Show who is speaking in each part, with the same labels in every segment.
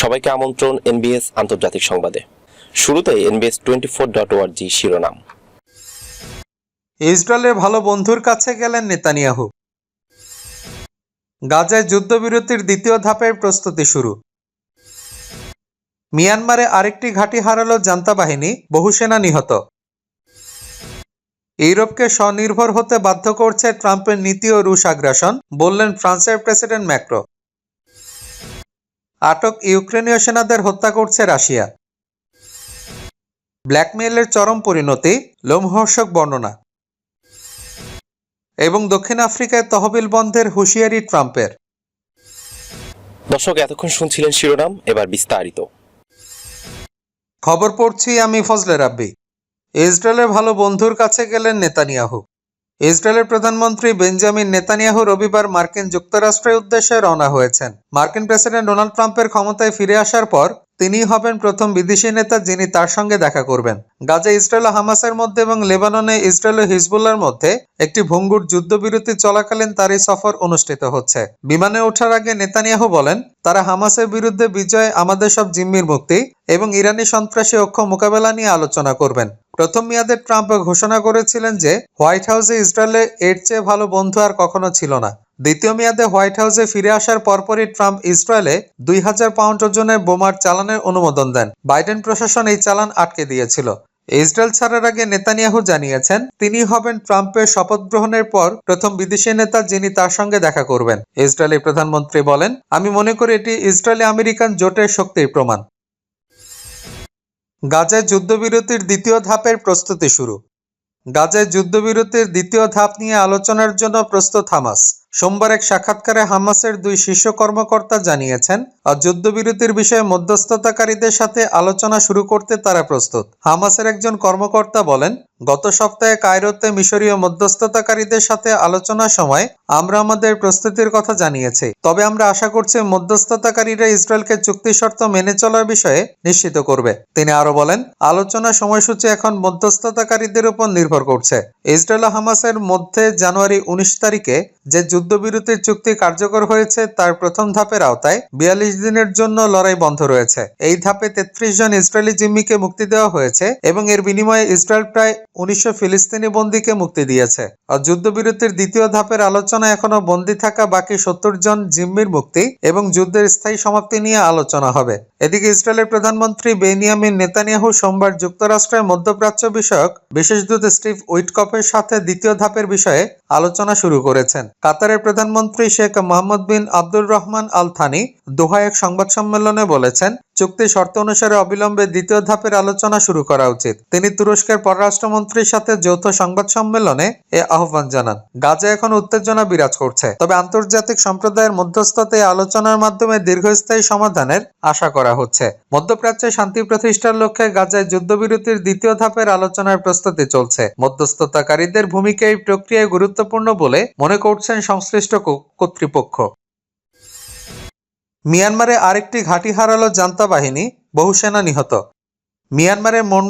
Speaker 1: সবাইকে আমন্ত্রণ এনবিএস আন্তর্জাতিক সংবাদে শুরুতে এনবিএস টোয়েন্টি ফোর ডট ওয়ার্জি শিরোনাম ইসরায়েলের ভালো বন্ধুর কাছে গেলেন নেতানিয়াহু গাজায় যুদ্ধবিরতির দ্বিতীয় ধাপের প্রস্তুতি শুরু মিয়ানমারে আরেকটি ঘাঁটি হারালো জান্তা বাহিনী বহু সেনা নিহত ইউরোপকে স্বনির্ভর হতে বাধ্য করছে ট্রাম্পের নীতি ও রুশ আগ্রাসন বললেন ফ্রান্সের প্রেসিডেন্ট ম্যাক্রো আটক ইউক্রেনীয় সেনাদের হত্যা করছে রাশিয়া ব্ল্যাকমেইলের চরম পরিণতি লোমহর্ষক বর্ণনা এবং দক্ষিণ আফ্রিকায় তহবিল বন্ধের হুঁশিয়ারি ট্রাম্পের
Speaker 2: দর্শক এতক্ষণ শুনছিলেন শিরোনাম এবার বিস্তারিত খবর পড়ছি আমি ফজলে রাব্বি ইসরায়েলের ভালো বন্ধুর কাছে গেলেন নেতানিয়াহু ইসরায়েলের প্রধানমন্ত্রী বেঞ্জামিন নেতানিয়াহু রবিবার মার্কিন যুক্তরাষ্ট্রের উদ্দেশ্যে রওনা হয়েছেন মার্কিন প্রেসিডেন্ট ডোনাল্ড ট্রাম্পের ক্ষমতায় ফিরে আসার পর তিনি হবেন প্রথম বিদেশি নেতা যিনি তার সঙ্গে দেখা করবেন গাজা ইসরায়েল হামাসের মধ্যে এবং লেবাননে ইসরায়েল হিজবুল্লার মধ্যে একটি ভঙ্গুর যুদ্ধবিরতি চলাকালীন তার এই সফর অনুষ্ঠিত হচ্ছে বিমানে ওঠার আগে নেতানিয়াহু বলেন তারা হামাসের বিরুদ্ধে বিজয় আমাদের সব জিম্মির মুক্তি এবং ইরানি সন্ত্রাসী অক্ষ মোকাবেলা নিয়ে আলোচনা করবেন প্রথম মেয়াদে ট্রাম্প ঘোষণা করেছিলেন যে হোয়াইট হাউসে ইসরায়েলের এর চেয়ে ভালো বন্ধু আর কখনো ছিল না দ্বিতীয় মেয়াদে হোয়াইট হাউসে ফিরে আসার পরপরই ট্রাম্প ইসরায়েলে দুই হাজার পাউন্ড ওজনের বোমার চালানের অনুমোদন দেন বাইডেন প্রশাসন এই চালান আটকে দিয়েছিল ইসরায়েল ছাড়ার আগে নেতানিয়াহু জানিয়েছেন তিনি হবেন ট্রাম্পের শপথ গ্রহণের পর প্রথম বিদেশি নেতা যিনি তার সঙ্গে দেখা করবেন ইসরায়েলি প্রধানমন্ত্রী বলেন আমি মনে করি এটি ইসরায়েলি আমেরিকান জোটের শক্তির প্রমাণ গাজায় যুদ্ধবিরতির দ্বিতীয় ধাপের প্রস্তুতি শুরু গাজায় যুদ্ধবিরতির দ্বিতীয় ধাপ নিয়ে আলোচনার জন্য প্রস্তুত হামাস সোমবার এক সাক্ষাৎকারে হামাসের দুই শীর্ষ কর্মকর্তা জানিয়েছেন আর যুদ্ধবিরতির বিষয়ে মধ্যস্থতাকারীদের সাথে আলোচনা শুরু করতে তারা প্রস্তুত হামাসের একজন কর্মকর্তা বলেন গত সপ্তাহে কায়রোতে মিশরীয় মধ্যস্থতাকারীদের সাথে আলোচনার সময় আমরা আমাদের প্রস্তুতির কথা জানিয়েছি তবে আমরা আশা করছি মধ্যস্থতাকারীরা ইসরায়েলকে চুক্তি শর্ত মেনে চলার বিষয়ে নিশ্চিত করবে তিনি আরো বলেন আলোচনা সময়সূচি এখন মধ্যস্থতাকারীদের উপর নির্ভর করছে ইসরায়েল হামাসের মধ্যে জানুয়ারি উনিশ তারিখে যে যুদ্ধবিরতির চুক্তি কার্যকর হয়েছে তার প্রথম ধাপের আওতায় বিয়াল্লিশ দিনের জন্য লড়াই বন্ধ রয়েছে এই ধাপে তেত্রিশ জন ইসরায়েলি জিম্মিকে মুক্তি দেওয়া হয়েছে এবং এর বিনিময়ে ইসরায়েল প্রায় উনিশশো ফিলিস্তিনি বন্দীকে মুক্তি দিয়েছে আর যুদ্ধবিরতির দ্বিতীয় ধাপের আলোচনা এখনও বন্দি থাকা বাকি সত্তর জন জিম্মির মুক্তি এবং যুদ্ধের স্থায়ী সমাপ্তি নিয়ে আলোচনা হবে এদিকে ইসরায়েলের প্রধানমন্ত্রী বেনিয়ামিন নেতানিয়াহু সোমবার যুক্তরাষ্ট্রের মধ্যপ্রাচ্য বিষয়ক বিশেষ দূত স্টিভ উইটকপের সাথে দ্বিতীয় ধাপের বিষয়ে আলোচনা শুরু করেছেন কাতারের প্রধানমন্ত্রী Sheikh Mohammed bin Abdur Rahman Al Thani Doha এক সংবাদ সম্মেলনে বলেছেন চুক্তি শর্ত অনুসারে অবিলম্বে দ্বিতীয় ধাপের আলোচনা শুরু করা উচিত তিনি তুরস্কের পররাষ্ট্রমন্ত্রীর সাথে যৌথ সংবাদ সম্মেলনে এ আহ্বান জানান গাজা এখন উত্তেজনা বিরাজ করছে তবে আন্তর্জাতিক সম্প্রদায়ের মধ্যস্থতে আলোচনার মাধ্যমে দীর্ঘস্থায়ী সমাধানের আশা করা হচ্ছে মধ্যপ্রাচ্যে শান্তি প্রতিষ্ঠার লক্ষ্যে গাজায় যুদ্ধবিরতির দ্বিতীয় ধাপের আলোচনার প্রস্তুতি চলছে মধ্যস্থতাকারীদের ভূমিকা এই প্রক্রিয়ায় গুরুত্ব গুরুত্বপূর্ণ বলে মনে করছেন সংশ্লিষ্ট কর্তৃপক্ষ মিয়ানমারে আরেকটি ঘাঁটি হারালো জান্তা বাহিনী বহু সেনা নিহত মিয়ানমারের মন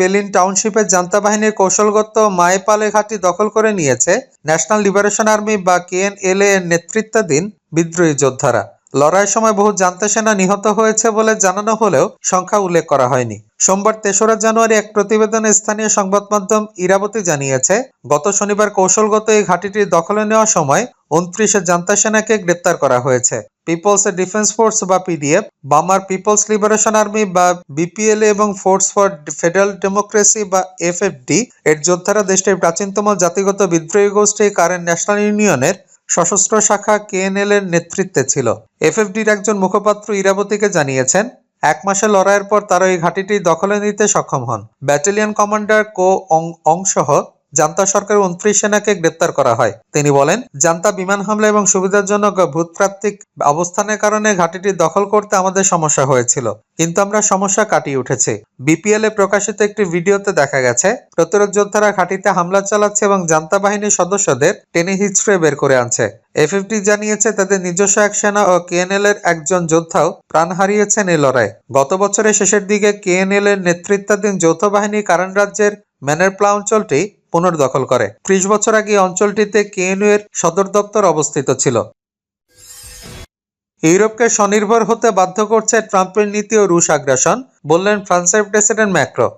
Speaker 2: বেলিন টাউনশিপের জান্তা বাহিনীর কৌশলগত মায়েপালে ঘাঁটি দখল করে নিয়েছে ন্যাশনাল লিবারেশন আর্মি বা কেএনএলএ এর নেতৃত্বাধীন বিদ্রোহী যোদ্ধারা লড়াইয়ের সময় বহু জানতে সেনা নিহত হয়েছে বলে জানানো হলেও সংখ্যা উল্লেখ করা হয়নি সোমবার তেসরা জানুয়ারি এক প্রতিবেদনে স্থানীয় সংবাদ মাধ্যম ইরাবতী জানিয়েছে গত শনিবার কৌশলগত এই ঘাঁটিটি দখলে নেওয়ার সময় উনত্রিশে জান্তা সেনাকে গ্রেপ্তার করা হয়েছে পিপলস ডিফেন্স ফোর্স বা PDF Bamar People's Liberation Army বা বিপিএল এবং ফোর্স ফর ফেডারেল ডেমোক্রেসি বা এফএফডি এর যোদ্ধারা দেশটির প্রাচীনতম জাতিগত বিদ্রোহী গোষ্ঠী কারেন্ট ন্যাশনাল ইউনিয়নের সশস্ত্র শাখা কেএনএল এর নেতৃত্বে ছিল এফএফডির একজন মুখপাত্র ইরাবতীকে জানিয়েছেন এক মাসে লড়াইয়ের পর তারা এই ঘাঁটিটি দখলে নিতে সক্ষম হন ব্যাটালিয়ন কমান্ডার কো অং অংসহ জান্তা সরকারের উনত্রিশ সেনাকে গ্রেপ্তার করা হয় তিনি বলেন জান্তা বিমান হামলা এবং সুবিধাজনক ভূতপ্রাত্বিক অবস্থানের কারণে ঘাটিটি দখল করতে আমাদের সমস্যা হয়েছিল কিন্তু আমরা সমস্যা কাটিয়ে উঠেছি বিপিএল এ প্রকাশিত একটি ভিডিওতে দেখা গেছে প্রতিরোধ যোদ্ধারা ঘাটিতে হামলা চালাচ্ছে এবং জান্তা বাহিনীর সদস্যদের টেনে হিচড়ে বের করে আনছে এফএফটি জানিয়েছে তাদের নিজস্ব এক সেনা ও কেএনএল এর একজন যোদ্ধাও প্রাণ হারিয়েছেন এই লড়াই গত বছরের শেষের দিকে কেএনএল এর নেতৃত্বাধীন যৌথ বাহিনী কারণ রাজ্যের ম্যানেরপ্লা অঞ্চলটি পুনর্দখল করে ত্রিশ বছর আগে অঞ্চলটিতে কেএনইউ এর সদর দপ্তর অবস্থিত ছিল ইউরোপকে স্বনির্ভর হতে বাধ্য করছে ট্রাম্পের নীতি ও রুশ আগ্রাসন বললেন ফ্রান্সের প্রেসিডেন্ট ম্যাক্রো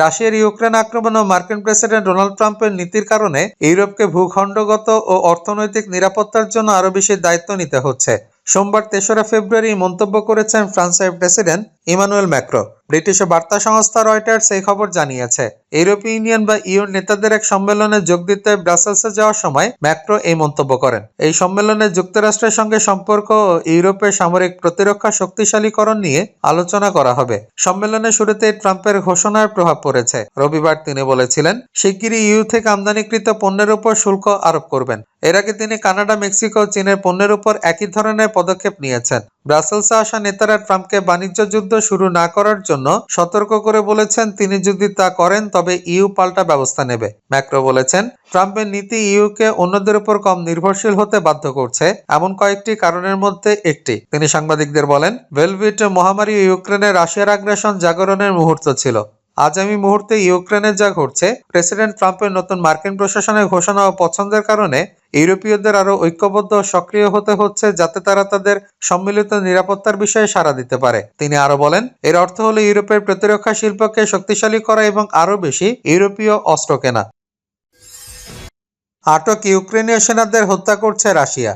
Speaker 2: রাশিয়ার ইউক্রেন আক্রমণ ও মার্কিন প্রেসিডেন্ট ডোনাল্ড ট্রাম্পের নীতির কারণে ইউরোপকে ভূখণ্ডগত ও অর্থনৈতিক নিরাপত্তার জন্য আরও বেশি দায়িত্ব নিতে হচ্ছে সোমবার তেসরা ফেব্রুয়ারি মন্তব্য করেছেন ফ্রান্সের প্রেসিডেন্ট ইমানুয়েল ম্যাক্রো ব্রিটিশ বার্তা সংস্থা রয়টার্স এই খবর জানিয়েছে ইউরোপীয় ইউনিয়ন বা ইউর নেতাদের এক সম্মেলনে যোগ দিতে ব্রাসেলসে যাওয়ার সময় ম্যাক্রো এই মন্তব্য করেন এই সম্মেলনে যুক্তরাষ্ট্রের সঙ্গে সম্পর্ক ও ইউরোপের সামরিক প্রতিরক্ষা শক্তিশালীকরণ নিয়ে আলোচনা করা হবে সম্মেলনের শুরুতে ট্রাম্পের ঘোষণার প্রভাব পড়েছে রবিবার তিনি বলেছিলেন শিগগিরই ইউ থেকে আমদানিকৃত পণ্যের উপর শুল্ক আরোপ করবেন এর আগে তিনি কানাডা মেক্সিকো চীনের পণ্যের উপর একই ধরনের পদক্ষেপ নিয়েছেন ব্রাসেলসে আসা নেতারা ট্রাম্পকে বাণিজ্য যুদ্ধ শুরু না করার জন্য সতর্ক করে বলেছেন তিনি যদি তা করেন তবে ইউ পাল্টা ব্যবস্থা নেবে ম্যাক্রো বলেছেন ট্রাম্পের নীতি ইউকে অন্যদের উপর কম নির্ভরশীল হতে বাধ্য করছে এমন কয়েকটি কারণের মধ্যে একটি তিনি সাংবাদিকদের বলেন ভেলভিট মহামারী ইউক্রেনে রাশিয়ার আগ্রাসন জাগরণের মুহূর্ত ছিল আমি মুহূর্তে ইউক্রেনের যা ঘটছে প্রেসিডেন্ট ট্রাম্পের নতুন মার্কিন প্রশাসনের ঘোষণা ও পছন্দের কারণে ইউরোপীয়দের আরও ঐক্যবদ্ধ সক্রিয় হতে হচ্ছে যাতে তারা তাদের সম্মিলিত নিরাপত্তার বিষয়ে সাড়া দিতে পারে তিনি আরও বলেন এর অর্থ হলো ইউরোপের প্রতিরক্ষা শিল্পকে শক্তিশালী করা এবং আরও বেশি ইউরোপীয় অস্ত্র কেনা আটক ইউক্রেনীয় সেনাদের হত্যা করছে রাশিয়া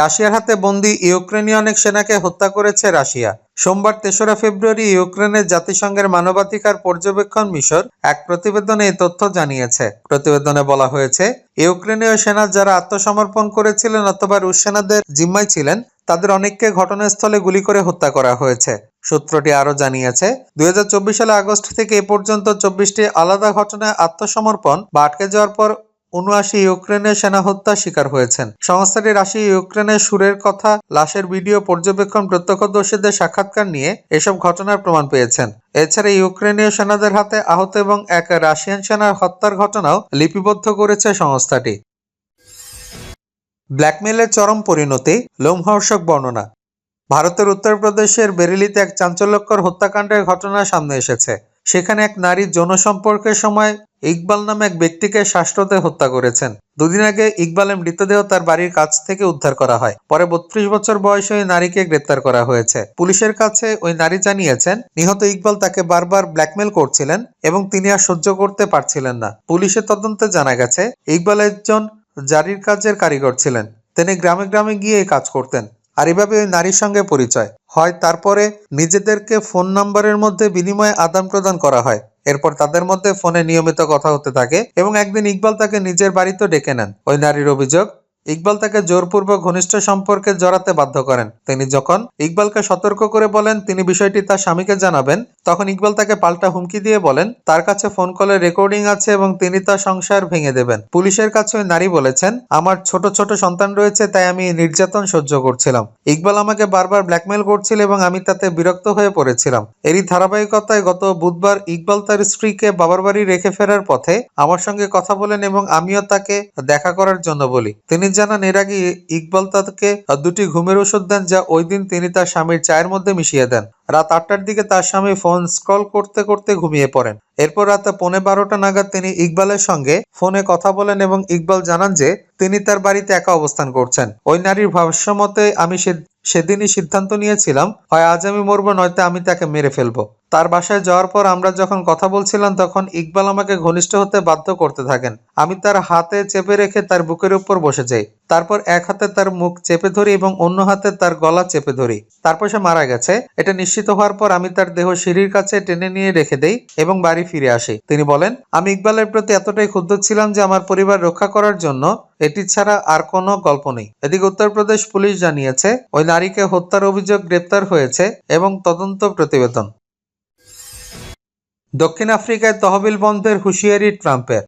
Speaker 2: রাশিয়ার হাতে বন্দি ইউক্রেনীয় অনেক সেনাকে হত্যা করেছে রাশিয়া সোমবার তেসরা ফেব্রুয়ারি ইউক্রেনের জাতিসংঘের মানবাধিকার পর্যবেক্ষণ মিশর এক প্রতিবেদনে এই তথ্য জানিয়েছে প্রতিবেদনে বলা হয়েছে ইউক্রেনীয় সেনা যারা আত্মসমর্পণ করেছিলেন অথবা রুশ সেনাদের জিম্মায় ছিলেন তাদের অনেককে ঘটনাস্থলে গুলি করে হত্যা করা হয়েছে সূত্রটি আরও জানিয়েছে দুই সালে আগস্ট থেকে এ পর্যন্ত চব্বিশটি আলাদা ঘটনায় আত্মসমর্পণ বা আটকে যাওয়ার পর উনআশি ইউক্রেনের সেনা হত্যা শিকার হয়েছেন সংস্থাটি রাশি ইউক্রেনের সুরের কথা লাশের ভিডিও পর্যবেক্ষণ প্রত্যক্ষদর্শীদের সাক্ষাৎকার নিয়ে এসব ঘটনার প্রমাণ পেয়েছেন এছাড়া ইউক্রেনীয় সেনাদের হাতে আহত এবং এক রাশিয়ান সেনার হত্যার ঘটনাও লিপিবদ্ধ করেছে সংস্থাটি ব্ল্যাকমেলের চরম পরিণতি লোমহর্ষক বর্ণনা ভারতের উত্তরপ্রদেশের বেরিলিতে এক চাঞ্চল্যকর হত্যাকাণ্ডের ঘটনা সামনে এসেছে সেখানে এক নারীর জনসম্পর্কের সময় ইকবাল নামে এক ব্যক্তিকে শ্বাসরোধে হত্যা করেছেন দুদিন আগে ইকবালের মৃতদেহ তার বাড়ির কাছ থেকে উদ্ধার করা হয় পরে বত্রিশ বছর বয়সে ওই নারীকে গ্রেপ্তার করা হয়েছে পুলিশের কাছে ওই নারী জানিয়েছেন নিহত ইকবাল তাকে বারবার ব্ল্যাকমেল করছিলেন এবং তিনি আর সহ্য করতে পারছিলেন না পুলিশের তদন্তে জানা গেছে ইকবাল একজন জারির কাজের কারিগর ছিলেন তিনি গ্রামে গ্রামে গিয়ে কাজ করতেন আর এভাবে ওই নারীর সঙ্গে পরিচয় হয় তারপরে নিজেদেরকে ফোন নাম্বারের মধ্যে বিনিময়ে আদান প্রদান করা হয় এরপর তাদের মধ্যে ফোনে নিয়মিত কথা হতে থাকে এবং একদিন ইকবাল তাকে নিজের বাড়িতে ডেকে নেন ওই নারীর অভিযোগ ইকবাল তাকে জোরপূর্বক ঘনিষ্ঠ সম্পর্কে জড়াতে বাধ্য করেন তিনি যখন ইকবালকে সতর্ক করে বলেন তিনি বিষয়টি তার স্বামীকে জানাবেন তখন ইকবাল তাকে পাল্টা হুমকি দিয়ে বলেন তার কাছে ফোন কলের রেকর্ডিং আছে এবং তিনি তার সংসার ভেঙে দেবেন পুলিশের কাছে ওই নারী বলেছেন আমার ছোট ছোট সন্তান রয়েছে তাই আমি নির্যাতন সহ্য করছিলাম ইকবাল আমাকে বারবার ব্ল্যাকমেল করছিল এবং আমি তাতে বিরক্ত হয়ে পড়েছিলাম এরই ধারাবাহিকতায় গত বুধবার ইকবাল তার স্ত্রীকে বাবার বাড়ি রেখে ফেরার পথে আমার সঙ্গে কথা বলেন এবং আমিও তাকে দেখা করার জন্য বলি তিনি জানান এর আগে ইকবাল তাকে দুটি ঘুমের ওষুধ দেন যা ওই দিন তিনি তার স্বামীর চায়ের মধ্যে মিশিয়ে দেন রাত আটটার দিকে তার স্বামী ফোন স্ক্রল করতে করতে ঘুমিয়ে পড়েন এরপর রাতে পৌনে বারোটা নাগাদ তিনি ইকবালের সঙ্গে ফোনে কথা বলেন এবং ইকবাল জানান যে তিনি তার বাড়িতে একা অবস্থান করছেন ওই নারীর ভাষ্যমতে আমি সেদিনই সিদ্ধান্ত নিয়েছিলাম হয় আজ আমি মরবো নয়তো আমি তাকে মেরে ফেলবো তার বাসায় যাওয়ার পর আমরা যখন কথা বলছিলাম তখন ইকবাল আমাকে ঘনিষ্ঠ হতে বাধ্য করতে থাকেন আমি তার হাতে চেপে রেখে তার বুকের উপর বসে যাই তারপর এক হাতে তার মুখ চেপে ধরি এবং অন্য হাতে তার গলা চেপে ধরি তারপর সে মারা গেছে এটা নিশ্চিত হওয়ার পর আমি তার দেহ সিঁড়ির কাছে টেনে নিয়ে রেখে দেই এবং বাড়ি ফিরে আসি তিনি বলেন আমি ইকবালের প্রতি এতটাই ক্ষুব্ধ ছিলাম যে আমার পরিবার রক্ষা করার জন্য এটি ছাড়া আর কোনো গল্প নেই এদিকে উত্তরপ্রদেশ পুলিশ জানিয়েছে ওই নারীকে হত্যার অভিযোগ গ্রেপ্তার হয়েছে এবং তদন্ত প্রতিবেদন দক্ষিণ আফ্রিকায় তহবিল বন্ধের হুঁশিয়ারি ট্রাম্পের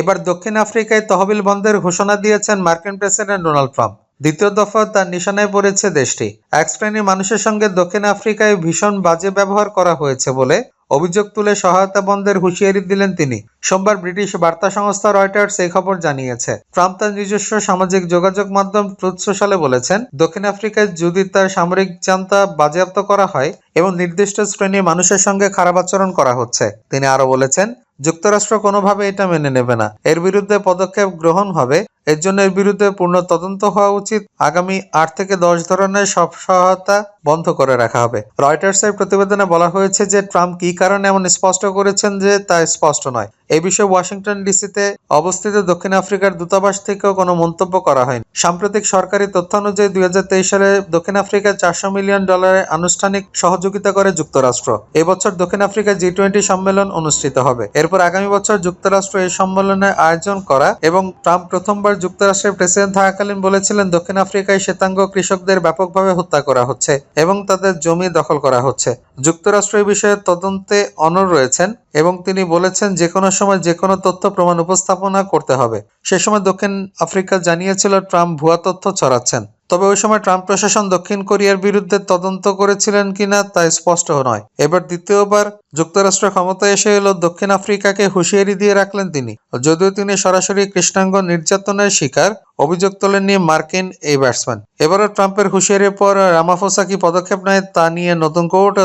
Speaker 2: এবার দক্ষিণ আফ্রিকায় তহবিল বন্ধের ঘোষণা দিয়েছেন মার্কিন প্রেসিডেন্ট ডোনাল্ড ট্রাম্প দ্বিতীয় দফা তার নিশানায় পড়েছে দেশটি এক শ্রেণীর মানুষের সঙ্গে দক্ষিণ আফ্রিকায় ভীষণ বাজে ব্যবহার করা হয়েছে বলে অভিযোগ তুলে সহায়তা বন্ধের হুঁশিয়ারি দিলেন তিনি সোমবার ব্রিটিশ বার্তা সংস্থা রয়টার্স এই খবর জানিয়েছে ট্রাম্প তার নিজস্ব সামাজিক যোগাযোগ মাধ্যম ট্রুথ সোশ্যালে বলেছেন দক্ষিণ আফ্রিকায় যদি তার সামরিক চান্তা বাজেয়াপ্ত করা হয় এবং নির্দিষ্ট শ্রেণীর মানুষের সঙ্গে খারাপ আচরণ করা হচ্ছে তিনি আরও বলেছেন যুক্তরাষ্ট্র কোনোভাবে এটা মেনে নেবে না এর বিরুদ্ধে পদক্ষেপ গ্রহণ হবে এর জন্য এর বিরুদ্ধে পূর্ণ তদন্ত হওয়া উচিত আগামী আট থেকে দশ ধরনের সব সহায়তা বন্ধ করে রাখা হবে রয়টার্স এর প্রতিবেদনে বলা হয়েছে যে ট্রাম্প কি কারণে এমন স্পষ্ট করেছেন যে তা স্পষ্ট নয় এ বিষয়ে ওয়াশিংটন ডিসিতে অবস্থিত দক্ষিণ আফ্রিকার দূতাবাস থেকেও কোনো মন্তব্য করা হয়নি সাম্প্রতিক সরকারি তথ্য অনুযায়ী দুই সালে দক্ষিণ আফ্রিকায় চারশো মিলিয়ন ডলারের আনুষ্ঠানিক সহযোগিতা করে যুক্তরাষ্ট্র এবছর দক্ষিণ আফ্রিকায় জি টোয়েন্টি সম্মেলন অনুষ্ঠিত হবে এরপর আগামী বছর যুক্তরাষ্ট্র এই সম্মেলনের আয়োজন করা এবং ট্রাম্প প্রথমবার যুক্তরাষ্ট্রের প্রেসিডেন্ট থাকাকালীন বলেছিলেন দক্ষিণ আফ্রিকায় শ্বেতাঙ্গ কৃষকদের ব্যাপকভাবে হত্যা করা হচ্ছে এবং তাদের জমি দখল করা হচ্ছে যুক্তরাষ্ট্র এই বিষয়ে তদন্তে অনর রয়েছেন এবং তিনি বলেছেন যে কোনো সময় যে কোনো তথ্য প্রমাণ উপস্থাপনা করতে হবে সে সময় দক্ষিণ আফ্রিকা জানিয়েছিল ট্রাম্প ভুয়া তথ্য ছড়াচ্ছেন তবে ওই সময় ট্রাম্প প্রশাসন দক্ষিণ কোরিয়ার বিরুদ্ধে তদন্ত করেছিলেন কিনা তা স্পষ্ট নয় এবার দ্বিতীয়বার যুক্তরাষ্ট্র ক্ষমতায় এসে এলো দক্ষিণ আফ্রিকাকে হুঁশিয়ারি দিয়ে রাখলেন তিনি যদিও তিনি সরাসরি কৃষ্ণাঙ্গ নির্যাতনের শিকার অভিযোগ তোলেন নিয়ে মার্কিন এই ব্যাটসম্যান এবারও ট্রাম্পের হুঁশিয়ারির পর রামাফোসা কি পদক্ষেপ নেয় তা নিয়ে নতুন কোর্ট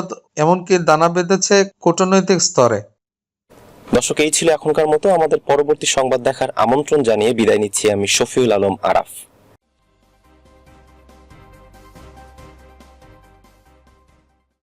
Speaker 2: এমনকি দানা বেঁধেছে কূটনৈতিক স্তরে
Speaker 3: দর্শক এই ছিল এখনকার মতো আমাদের পরবর্তী সংবাদ দেখার আমন্ত্রণ জানিয়ে বিদায় নিচ্ছি আমি শফিউল আলম আরাফ